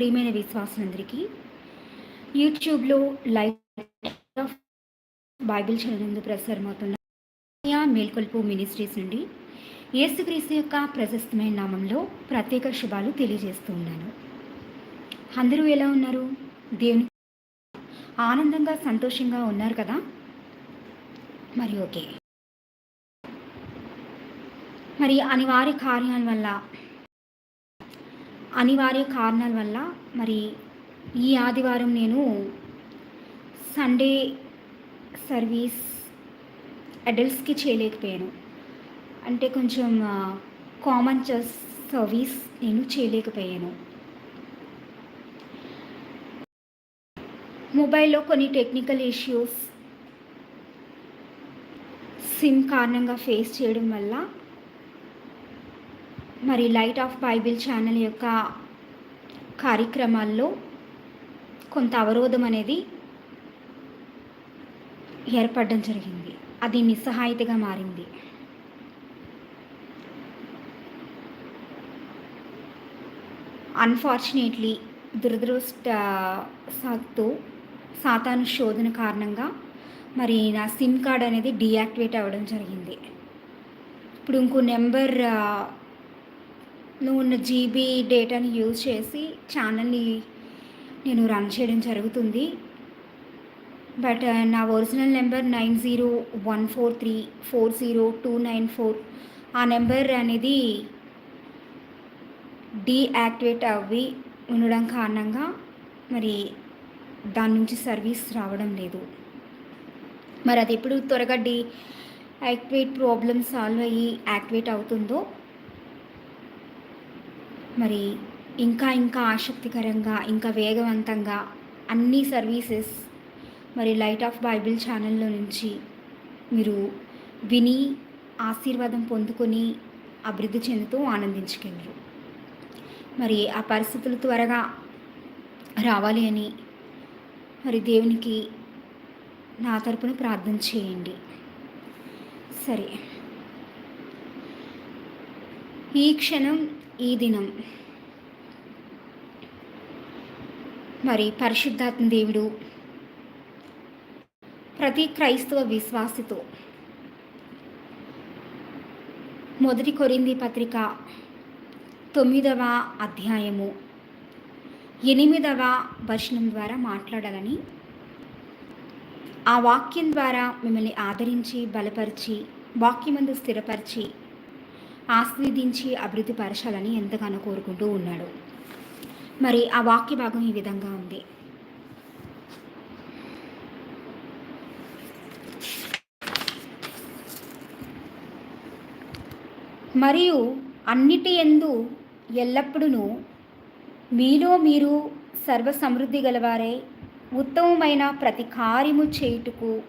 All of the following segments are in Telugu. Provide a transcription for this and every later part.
ప్రియమైన విశ్వాసులందరికీ యూట్యూబ్లో లైవ్ బైబిల్ చదివేందుకు ప్రసారమవుతున్న మేల్కొల్పు మినిస్ట్రీస్ నుండి యేసుక్రీస్తు యొక్క ప్రశస్తమైన నామంలో ప్రత్యేక శుభాలు తెలియజేస్తూ ఉన్నాను. అందరూ ఎలా ఉన్నారు? దేవుని ఆనందంగా సంతోషంగా ఉన్నారు కదా? మరి ఓకే. మరి అనివార్య కార్యాల వల్ల అనివార్య కారణాల వల్ల మరి ఈ ఆదివారం నేను సండే సర్వీస్ అడల్ట్స్కి చేయలేకపోయాను. అంటే కొంచెం కామన్ సర్వీస్ నేను చేయలేకపోయాను. మొబైల్లో కొన్ని టెక్నికల్ ఇష్యూస్ సిమ్ కారణంగా ఫేస్ చేయడం వల్ల మరి లైట్ ఆఫ్ బైబిల్ ఛానల్ యొక్క కార్యక్రమాల్లో కొంత అవరోధం అనేది ఏర్పడడం జరిగింది. అది నిస్సహాయతగా మారింది. అన్ఫార్చునేట్లీ దురదృష్ట సాత్తు సాతాను శోధన కారణంగా మరి నా సిమ్ కార్డ్ అనేది డీయాక్టివేట్ అవ్వడం జరిగింది. ఇప్పుడు ఇంకో నెంబర్ నువ్వు ఉన్న జీబీ డేటాని యూజ్ చేసి ఛానల్ని నేను రన్ చేయడం జరుగుతుంది. బట్ uh, నా original number nine zero one four three four zero two nine four. ఆ నెంబర్ అనేది డీయాక్టివేట్ అవి ఉండడం కారణంగా మరి దాని నుంచి సర్వీస్ రావడం లేదు. మరి అది ఎప్పుడు త్వరగా డీ యాక్టివేట్ ప్రాబ్లమ్ సాల్వ్ అయ్యి యాక్టివేట్ అవుతుందో మరి ఇంకా ఇంకా ఆసక్తికరంగా ఇంకా వేగవంతంగా అన్ని సర్వీసెస్ మరి లైట్ ఆఫ్ బైబిల్ ఛానల్లో నుంచి మీరు విని ఆశీర్వాదం పొందుకొని అభివృద్ధి చెందుతూ ఆనందించగలరు. మరి ఆ పరిస్థితులు త్వరగా రావాలి అని మరి దేవునికి నా తరపున ప్రార్థన చేయండి. సరే. ఈ క్షణం ఈ దినం. మరి పరిశుద్ధాత్మ దేవుడు ప్రతి క్రైస్తవ విశ్వాసితో మొదటి కొరింది పత్రిక తొమ్మిదవ అధ్యాయము ఎనిమిదవ వచనం ద్వారా మాట్లాడాలని ఆ వాక్యం ద్వారా మిమ్మల్ని ఆదరించి బలపరిచి వాక్యమందు స్థిరపరిచి ఆస్వాదించి అభివృద్ధి పరచాలని ఎంతగానో కోరుకుంటూ ఉన్నాడు. మరి ఆ వాక్య భాగం ఈ విధంగా ఉంది. మరియు అన్నిటి ఎందు ఎల్లప్పుడూ మీలో మీరు సర్వ సమృద్ధి గలవారే. ఉత్తమమైన ప్రతి కార్యము చేయుటకు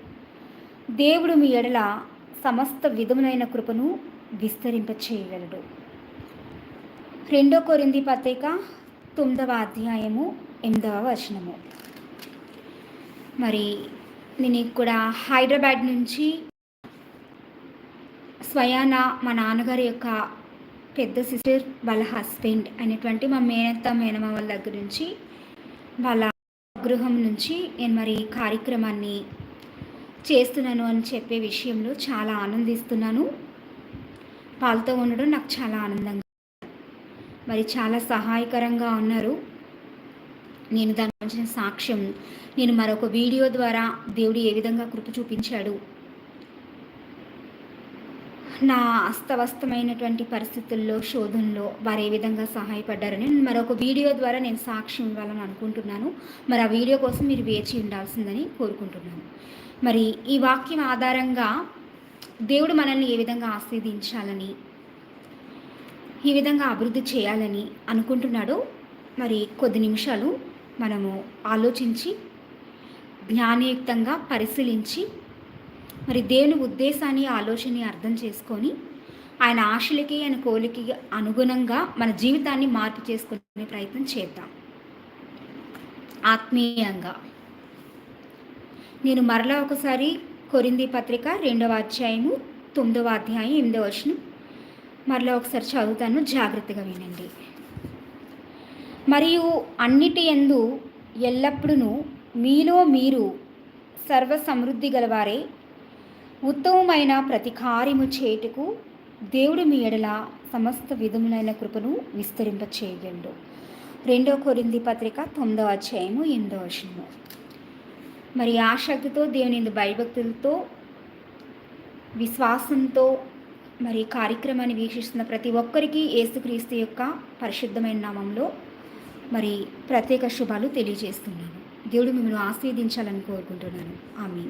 దేవుడు మీ ఎడల సమస్త విధములైన కృపను విస్తరింపచేయగలడు రెండో కొరింది పత్రిక తొమ్మిదవ అధ్యాయము ఎనిమిదవ వచనము. మరి నేను ఇక్కడ హైదరాబాద్ నుంచి స్వయాన మా నాన్నగారి యొక్క పెద్ద సిస్టర్ వాళ్ళ హస్బెండ్ అనేటువంటి మా మేనత్త మేనమా వాళ్ళ దగ్గర నుంచి వాళ్ళ గృహం నుంచి నేను మరి కార్యక్రమాన్ని చేస్తున్నాను అని చెప్పే విషయంలో చాలా ఆనందిస్తున్నాను. వాళ్ళతో ఉండడం నాకు చాలా ఆనందంగా మరి చాలా సహాయకరంగా ఉన్నారు. నేను దాని గురించిన సాక్ష్యం నేను మరొక వీడియో ద్వారా దేవుడు ఏ విధంగా కృప చూపించాడు నా అస్తవస్తమైనటువంటి పరిస్థితుల్లో శోధనలో వారు ఏ విధంగా సహాయపడ్డారని మరొక వీడియో ద్వారా నేను సాక్ష్యం ఇవ్వాలని అనుకుంటున్నాను. మరి ఆ వీడియో కోసం మీరు వేచి ఉండాల్సిందని కోరుకుంటున్నాను. మరి ఈ వాక్యం ఆధారంగా దేవుడు మనల్ని ఏ విధంగా ఆస్వాదించాలని ఈ విధంగా అభివృద్ధి చేయాలని అనుకుంటున్నాడో మరి కొద్ది నిమిషాలు మనము ఆలోచించి జ్ఞానయుక్తంగా పరిశీలించి మరి దేవుని ఉద్దేశాన్ని ఆలోచనని అర్థం చేసుకొని ఆయన ఆశలకి ఆయన కోలికి అనుగుణంగా మన జీవితాన్ని మార్పు చేసుకునే ప్రయత్నం చేద్దాం. ఆత్మీయంగా. నేను మరలా ఒకసారి కొరింది పత్రిక రెండవ అధ్యాయము తొమ్మిదవ అధ్యాయం ఎనిమిదవ వచనం. మరలా ఒకసారి చదువుతాను జాగ్రత్తగా వినండి. మరియు అన్నిటి ఎందు ఎల్లప్పుడూ మీలో మీరు సర్వ సమృద్ధి గలవారే. ఉత్తమమైన ప్రతి కార్యము చేటుకు దేవుడు మీ ఎడల సమస్త విధములైన కృపను విస్తరింపచేయగండు రెండో కొరింది పత్రిక తొమ్మిదవ అధ్యాయము ఎనిమిదవ వచనము. మరి ఆసక్తితో దేవుని భయభక్తులతో విశ్వాసంతో మరి కార్యక్రమాన్ని వీక్షిస్తున్న ప్రతి ఒక్కరికి ఏసుక్రీస్తు యొక్క పరిశుద్ధమైన నామంలో మరి ప్రత్యేక శుభాలు తెలియజేస్తున్నాను. దేవుడు మిమ్మల్ని ఆస్వాదించాలని కోరుకుంటున్నాను. ఆమె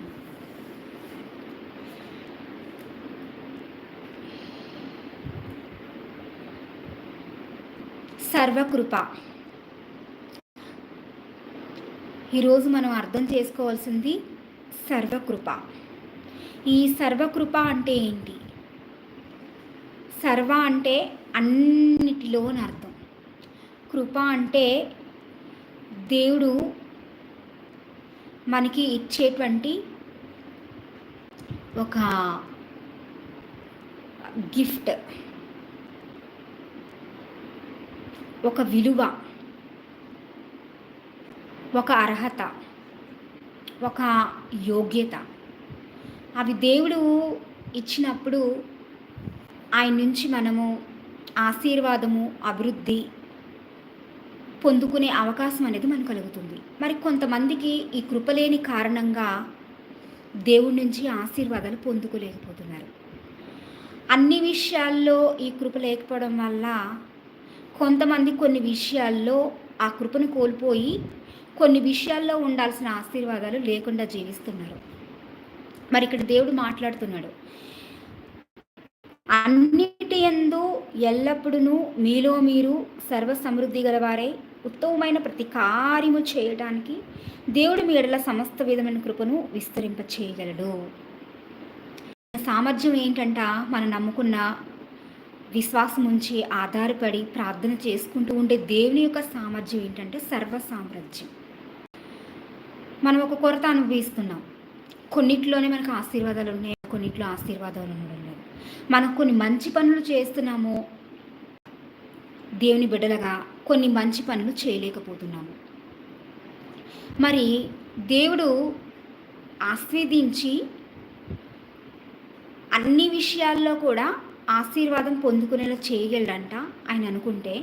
సర్వకృప. ఈరోజు మనం అర్థం చేసుకోవాల్సింది సర్వకృప. ఈ సర్వకృప అంటే ఏంటి? సర్వ అంటే అన్నిటిలోని అర్థం. కృప అంటే దేవుడు మనకి ఇచ్చేటువంటి ఒక గిఫ్ట్ ఒక విలువ. ఒక అర్హత ఒక యోగ్యత. అవి దేవుడు ఇచ్చినప్పుడు ఆయన నుంచి మనము ఆశీర్వాదము అభివృద్ధి పొందుకునే అవకాశం అనేది మనకు కలుగుతుంది. మరి కొంతమందికి ఈ కృపలేని కారణంగా దేవుడి నుంచి ఆశీర్వాదాలు పొందుకోలేకపోతున్నారు. అన్ని విషయాల్లో ఈ కృప లేకపోవడం వల్ల కొంతమంది కొన్ని విషయాల్లో ఆ కృపను కోల్పోయి కొన్ని విషయాల్లో ఉండాల్సిన ఆశీర్వాదాలు లేకుండా జీవిస్తున్నారు. మరి ఇక్కడ దేవుడు మాట్లాడుతున్నాడు. అన్నిటి ఎందు ఎల్లప్పుడూ మీలో మీరు సర్వ సమృద్ధి గలవారే ఉత్తమమైన ప్రతి కార్యము చేయడానికి దేవుడు మీ ఎడల సమస్త విధమైన కృపను విస్తరింప చేయగలడు సామర్థ్యం ఏంటంట మనం నమ్ముకున్న విశ్వాసం ఉంచి ఆధారపడి ప్రార్థన చేసుకుంటూ ఉండే దేవుని యొక్క సామర్థ్యం ఏంటంటే సర్వ సామ్రాజ్యం మనం ఒక కొరత అనుభవిస్తున్నాం. కొన్నిట్లోనే మనకు ఆశీర్వాదాలు ఉన్నాయి కొన్నిట్లో ఆశీర్వాదాలు ఉండలేదు మనం కొన్ని మంచి పనులు చేస్తున్నాము దేవుని బిడ్డలుగా కొన్ని మంచి పనులు చేయలేకపోతున్నాము. మరి దేవుడు ఆస్వాదించి అన్ని విషయాల్లో కూడా ఆశీర్వాదం పొందుకునేలా చేయగలడంట ఆయన అనుకుంటే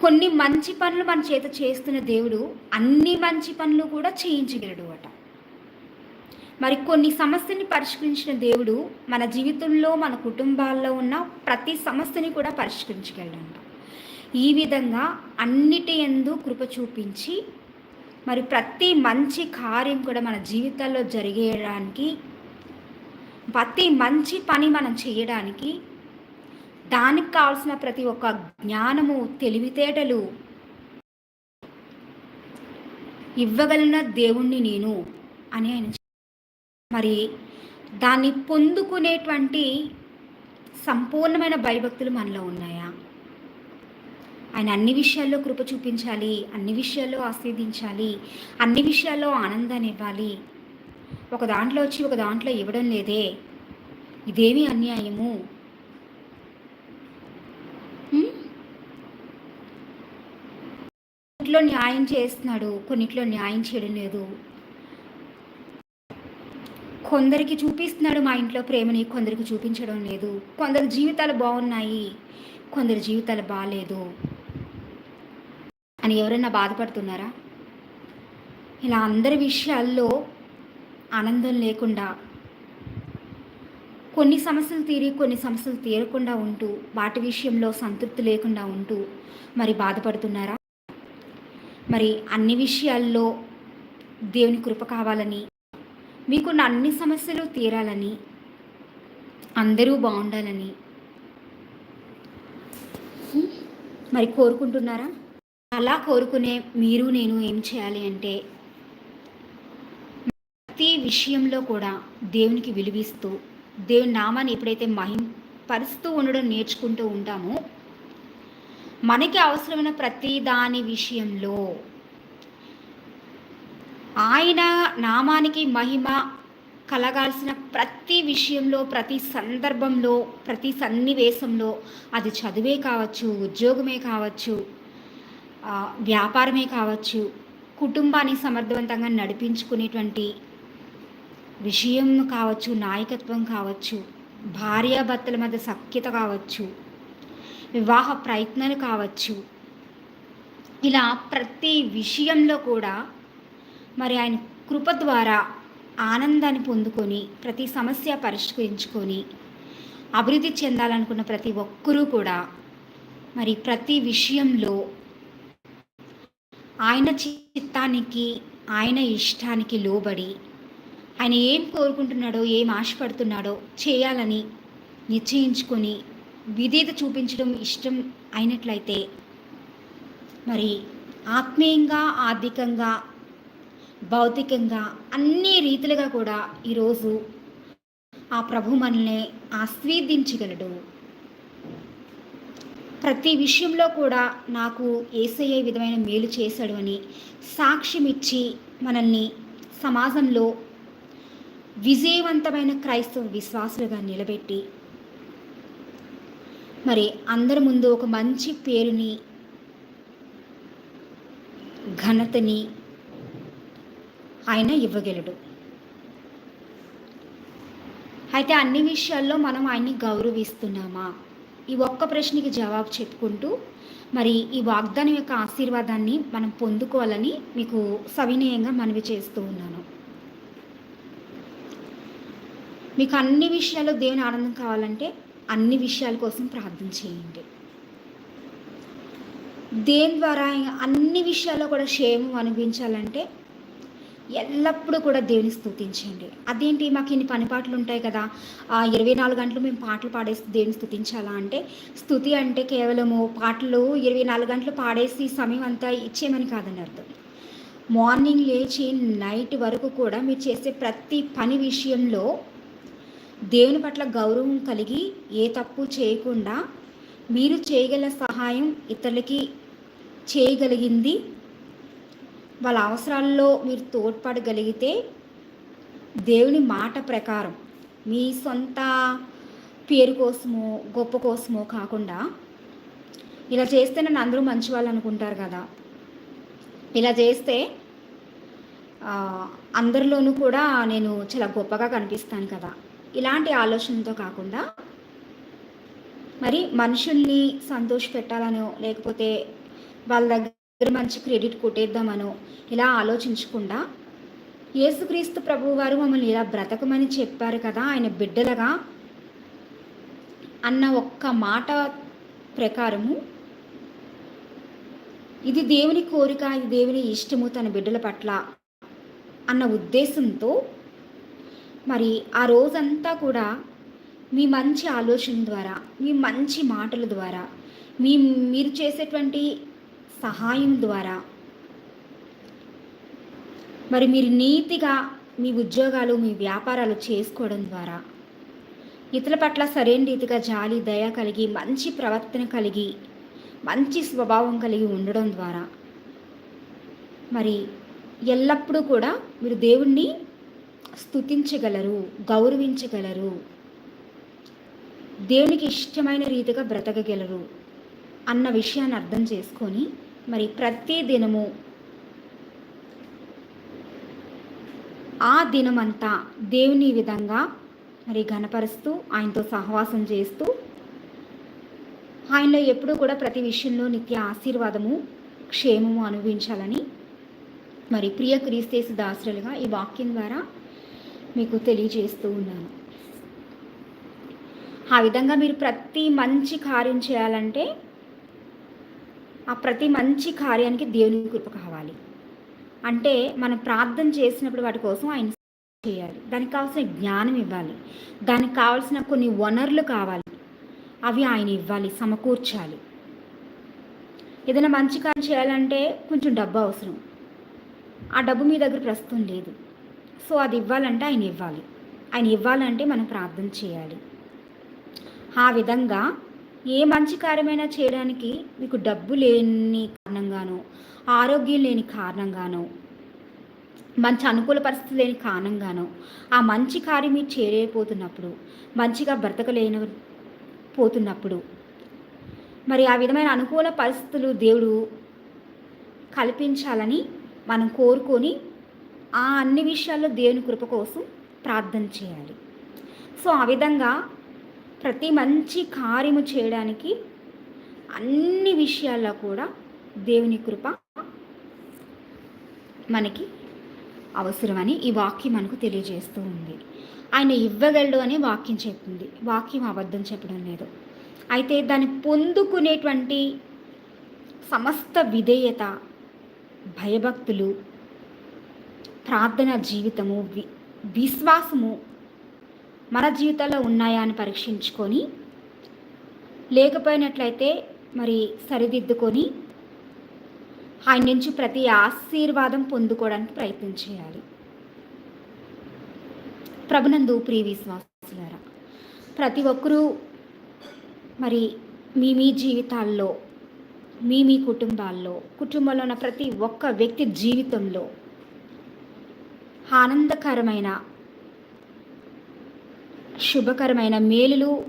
కొన్ని మంచి పనులు మన చేత చేస్తున్న దేవుడు అన్ని మంచి పనులు కూడా చేయించగలడు అట. మరి కొన్ని సమస్యని పరిష్కరించిన దేవుడు మన జీవితంలో మన కుటుంబాల్లో ఉన్న ప్రతి సమస్యని కూడా పరిష్కరించగలడంట. ఈ విధంగా అన్నిటి ఎందు కృప చూపించి మరి ప్రతి మంచి కార్యం కూడా మన జీవితాల్లో జరిగేయడానికి ప్రతి మంచి పని మనం చేయడానికి దానికి కావాల్సిన ప్రతి ఒక్క జ్ఞానము తెలివితేటలు ఇవ్వగలిగిన దేవుణ్ణి నేను అని ఆయన మరి దాన్ని పొందుకునేటువంటి సంపూర్ణమైన భయభక్తులు మనలో ఉన్నాయా? ఆయన అన్ని విషయాల్లో కృప చూపించాలి అన్ని విషయాల్లో ఆస్వాదించాలి అన్ని విషయాల్లో ఆనందాన్ని ఇవ్వాలి. ఒక దాంట్లో వచ్చి ఒక దాంట్లో ఇవ్వడం లేదే. ఇదేమీ అన్యాయము. కొన్నిట్లో న్యాయం చేస్తున్నాడు కొన్నిట్లో న్యాయం చేయడం లేదు. కొందరికి చూపిస్తున్నాడు మా ఇంట్లో ప్రేమని కొందరికి చూపించడం లేదు. కొందరి జీవితాలు బాగున్నాయి కొందరి జీవితాలు బాగాలేదు అని ఎవరైనా బాధపడుతున్నారా? ఇలా అందరి విషయాల్లో ఆనందం లేకుండా కొన్ని సమస్యలు తీరి కొన్ని సమస్యలు తీరకుండా ఉంటూ వాటి విషయంలో సంతృప్తి లేకుండా ఉంటూ మరి బాధపడుతున్నారా? మరి అన్ని విషయాల్లో దేవుని కృప కావాలని మీకున్న అన్ని సమస్యలు తీరాలని అందరూ బాగుండాలని మరి కోరుకుంటున్నారా? అలా కోరుకునే మీరు నేను ఏం చేయాలి అంటే ప్రతి విషయంలో కూడా దేవునికి విలువిస్తూ దేవుని నామాన్ని ఎప్పుడైతే మహిం పరుస్తూ ఉండడం నేర్చుకుంటూ ఉంటామో మనకి అవసరమైన ప్రతి దాని విషయంలో ఆయన నామానికి మహిమ కలగాల్సిన ప్రతి విషయంలో ప్రతి సందర్భంలో ప్రతి సన్నివేశంలో అది చదువే కావచ్చు ఉద్యోగమే కావచ్చు వ్యాపారమే కావచ్చు కుటుంబాన్ని సమర్థవంతంగా నడిపించుకునేటువంటి విషయం కావచ్చు నాయకత్వం కావచ్చు భార్యాభర్తల మధ్య సఖ్యత కావచ్చు వివాహ ప్రయత్నాలు కావచ్చు. ఇలా ప్రతి విషయంలో కూడా మరి ఆయన కృప ద్వారా ఆనందాన్ని పొందుకొని ప్రతి సమస్య పరిష్కరించుకొని అభివృద్ధి చెందాలనుకున్న ప్రతి ఒక్కరూ కూడా మరి ప్రతి విషయంలో ఆయన చిత్తానికి ఆయన ఇష్టానికి లోబడి ఆయన ఏం కోరుకుంటున్నాడో ఏం ఆశపడుతున్నాడో చేయాలని నిశ్చయించుకొని విధేయత చూపించడం ఇష్టం అయినట్లయితే మరి ఆత్మీయంగా ఆర్థికంగా భౌతికంగా అన్ని రీతులుగా కూడా ఈరోజు ఆ ప్రభు మనల్ని ఆస్వాదించగలడు ప్రతి విషయంలో కూడా నాకు ఏసయ్య విధమైన మేలు చేశాడు అని సాక్ష్యం ఇచ్చి మనల్ని సమాజంలో విజయవంతమైన క్రైస్తవ విశ్వాసులుగా నిలబెట్టి మరి అందరి ముందు ఒక మంచి పేరుని ఘనతని ఆయన ఇవ్వగలడు. అయితే అన్ని విషయాల్లో మనం ఆయన్ని గౌరవిస్తున్నామా? ఈ ఒక్క ప్రశ్నకి జవాబు చెప్పుకుంటూ మరి ఈ వాగ్దానం యొక్క ఆశీర్వాదాన్ని మనం పొందుకోవాలని మీకు సవినయంగా మనవి చేస్తూ ఉన్నాను. మీకు అన్ని విషయాల్లో దేవుని ఆనందం కావాలంటే అన్ని విషయాల కోసం ప్రార్థన చేయండి. దేని ద్వారా అన్ని విషయాల్లో కూడా క్షేమం అనిపించాలంటే ఎల్లప్పుడూ కూడా దేవుని స్తుతించండి. అదేంటి? మాకు ఇన్ని పనిపాట్లు ఉంటాయి కదా. ఆ ఇరవై నాలుగు గంటలు మేము పాటలు పాడేసి దేవుని స్తుతించాలా అంటే? స్థుతి అంటే కేవలము పాటలు ఇరవై నాలుగు గంటలు పాడేసి సమయం అంతా ఇచ్చేయమని కాదని అర్థం. మార్నింగ్ లేచి నైట్ వరకు కూడా మీరు చేసే ప్రతి పని విషయంలో దేవుని పట్ల గౌరవం కలిగి ఏ తప్పు చేయకుండా మీరు చేయగల సహాయం ఇతరులకి చేయగలిగింది. వాళ్ళ అవసరాల్లో మీరు తోడ్పడగలిగితే దేవుని మాట ప్రకారం మీ సొంత పేరు కోసమో గొప్ప కోసమో కాకుండా ఇలా చేస్తే నన్ను అందరూ మంచి వాళ్ళు అనుకుంటారు కదా. ఇలా చేస్తే అందరిలోనూ కూడా నేను చాలా గొప్పగా కనిపిస్తాను కదా. ఇలాంటి ఆలోచనతో కాకుండా మరి మనుషుల్ని సంతోష పెట్టాలనో లేకపోతే వాళ్ళ దగ్గర మంచి క్రెడిట్ కొట్టేద్దామనో ఇలా ఆలోచించకుండా యేసుక్రీస్తు ప్రభు వారు మమ్మల్ని ఇలా బ్రతకమని చెప్పారు కదా ఆయన బిడ్డలుగా అన్న ఒక్క మాట ప్రకారము ఇది దేవుని కోరిక ఇది దేవుని ఇష్టము తన బిడ్డల పట్ల అన్న ఉద్దేశంతో మరి ఆ రోజంతా కూడా మీ మంచి ఆలోచన ద్వారా మీ మంచి మాటల ద్వారా మీ మీరు చేసేటువంటి సహాయం ద్వారా మరి మీరు నీతిగా మీ ఉద్యోగాలు మీ వ్యాపారాలు చేసుకోవడం ద్వారా ఇతరుల పట్ల సరైన రీతిగా జాలి దయ కలిగి మంచి ప్రవర్తన కలిగి మంచి స్వభావం కలిగి ఉండడం ద్వారా మరి ఎల్లప్పుడూ కూడా మీరు దేవుణ్ణి స్తుతించగలరు గౌరవించగలరు. దేవునికి ఇష్టమైన రీతిగా బ్రతకగలరు అన్న విషయాన్ని అర్థం చేసుకొని మరి ప్రతి దినము ఆ దినమంతా దేవుని విధంగా మరి ఘనపరుస్తూ ఆయనతో సహవాసం చేస్తూ ఆయనలో ఎప్పుడూ కూడా ప్రతి విషయంలో నిత్య ఆశీర్వాదము క్షేమము అనుభవించాలని మరి ప్రియ క్రీస్తేసు దాసులుగా ఈ వాక్యం ద్వారా మీకు తెలియజేస్తూ ఉన్నాను. ఆ విధంగా మీరు ప్రతి మంచి కార్యం చేయాలంటే ఆ ప్రతి మంచి కార్యానికి దేవుని కృప కావాలి. అంటే మనం ప్రార్థన చేసినప్పుడు వాటి కోసం ఆయన చేయాలి. దానికి కావాల్సిన జ్ఞానం ఇవ్వాలి. దానికి కావాల్సిన కొన్ని వనరులు కావాలి. అవి ఆయన ఇవ్వాలి సమకూర్చాలి. ఏదైనా మంచి కార్యం చేయాలంటే కొంచెం డబ్బు అవసరం. ఆ డబ్బు మీ దగ్గర ప్రస్తుతం లేదు. సో అది ఇవ్వాలంటే ఆయన ఇవ్వాలి. ఆయన ఇవ్వాలంటే మనం ప్రార్థన చేయాలి. ఆ విధంగా ఏ మంచి కార్యమైనా చేయడానికి మీకు డబ్బు లేని కారణంగానో ఆరోగ్యం లేని కారణంగానో మంచి అనుకూల పరిస్థితి లేని కారణంగానో ఆ మంచి కార్యం మీరు చేరేపోతున్నప్పుడు మంచిగా బ్రతకలేని పోతున్నప్పుడు మరి ఆ విధమైన అనుకూల పరిస్థితులు దేవుడు కల్పించాలని మనం కోరుకొని ఆ అన్ని విషయాల్లో దేవుని కృప కోసం ప్రార్థన చేయాలి. సో ఆ విధంగా ప్రతి మంచి కార్యము చేయడానికి అన్ని విషయాల్లో కూడా దేవుని కృప మనకి అవసరమని ఈ వాక్యం మనకు తెలియజేస్తూ ఉంది. ఆయన ఇవ్వగలడు అని వాక్యం చెప్తుంది వాక్యం అబద్ధం చెప్పడం లేదు. అయితే దాన్ని పొందుకునేటువంటి సమస్త విధేయత భయభక్తులు ప్రార్థన జీవితము వి విశ్వాసము మన జీవితాల్లో ఉన్నాయా అని పరీక్షించుకొని లేకపోయినట్లయితే మరి సరిదిద్దుకొని ఆయన నుంచి ప్రతి ఆశీర్వాదం పొందుకోవడానికి ప్రయత్నం చేయాలి. ప్రభునందు ప్రియ విశ్వాసులారా ప్రతి ఒక్కరూ మరి మీ మీ జీవితాల్లో మీ మీ కుటుంబాల్లో కుటుంబంలో ఉన్న ప్రతి ఒక్క వ్యక్తి జీవితంలో ఆనందకరమైన శుభకరమైన మేలులు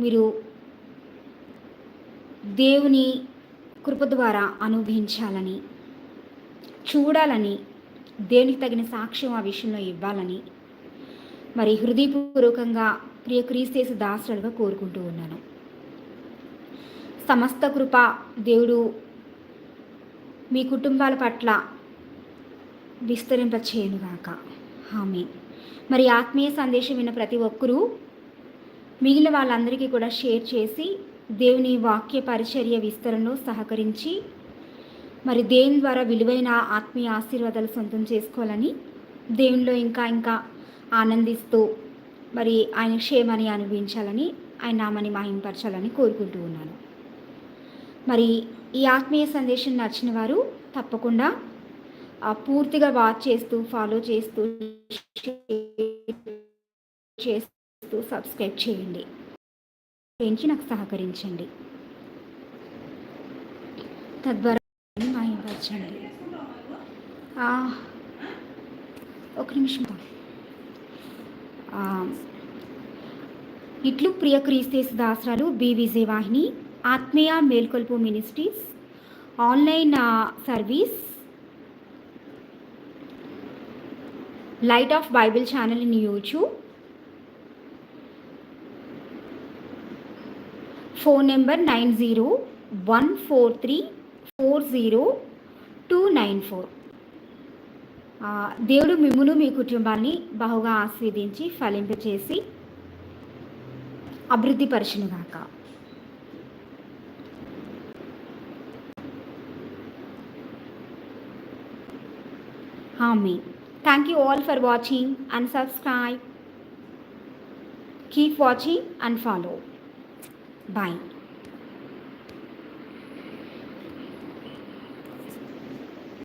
మీరు దేవుని కృప ద్వారా అనుభవించాలని చూడాలని దేవునికి తగిన సాక్ష్యం ఆ విషయంలో ఇవ్వాలని మరి హృదయపూర్వకంగా ప్రియ క్రీస్తేసు దాసులుగా కోరుకుంటూ ఉన్నాను. సమస్త కృప దేవుడు మీ కుటుంబాల పట్ల విస్తరింపచేయనుగాక. హామీ మరి ఆత్మీయ సందేశం విన్న ప్రతి ఒక్కరూ మిగిలిన వాళ్ళందరికీ కూడా షేర్ చేసి దేవుని వాక్య పరిచర్య విస్తరణలో సహకరించి మరి దేవుని ద్వారా విలువైన ఆత్మీయ ఆశీర్వాదాలు సొంతం చేసుకోవాలని దేవునిలో ఇంకా ఇంకా ఆనందిస్తూ మరి ఆయన క్షేమాన్ని అనుభవించాలని ఆయన నామని మాహింపరచాలని కోరుకుంటూ ఉన్నాను. మరి ఈ ఆత్మీయ సందేశం నచ్చిన వారు తప్పకుండా పూర్తిగా వాచ్ చేస్తూ ఫాలో చేస్తూ చేస్తూ సబ్స్క్రైబ్ చేయండి. పెంచి నాకు సహకరించండి. తద్వారా మాహింపరచండి ఒక నిమిషం ఇట్లు ప్రియ క్రీస్తేసు దాసరాలు బి విజయవాహిని ఆత్మీయ మేల్కొల్పు ministries online service light of Bible channel in YouTube phone number nine zero one four three four zero two nine four దేవుడు మిమ్మును మీ కుటుంబాన్ని బహుగా ఆస్వాదించి ఫలింపచేసి అభివృద్ధి పరిచినగాక. హామీ Thank you all for watching and subscribe. Keep watching and follow. Bye.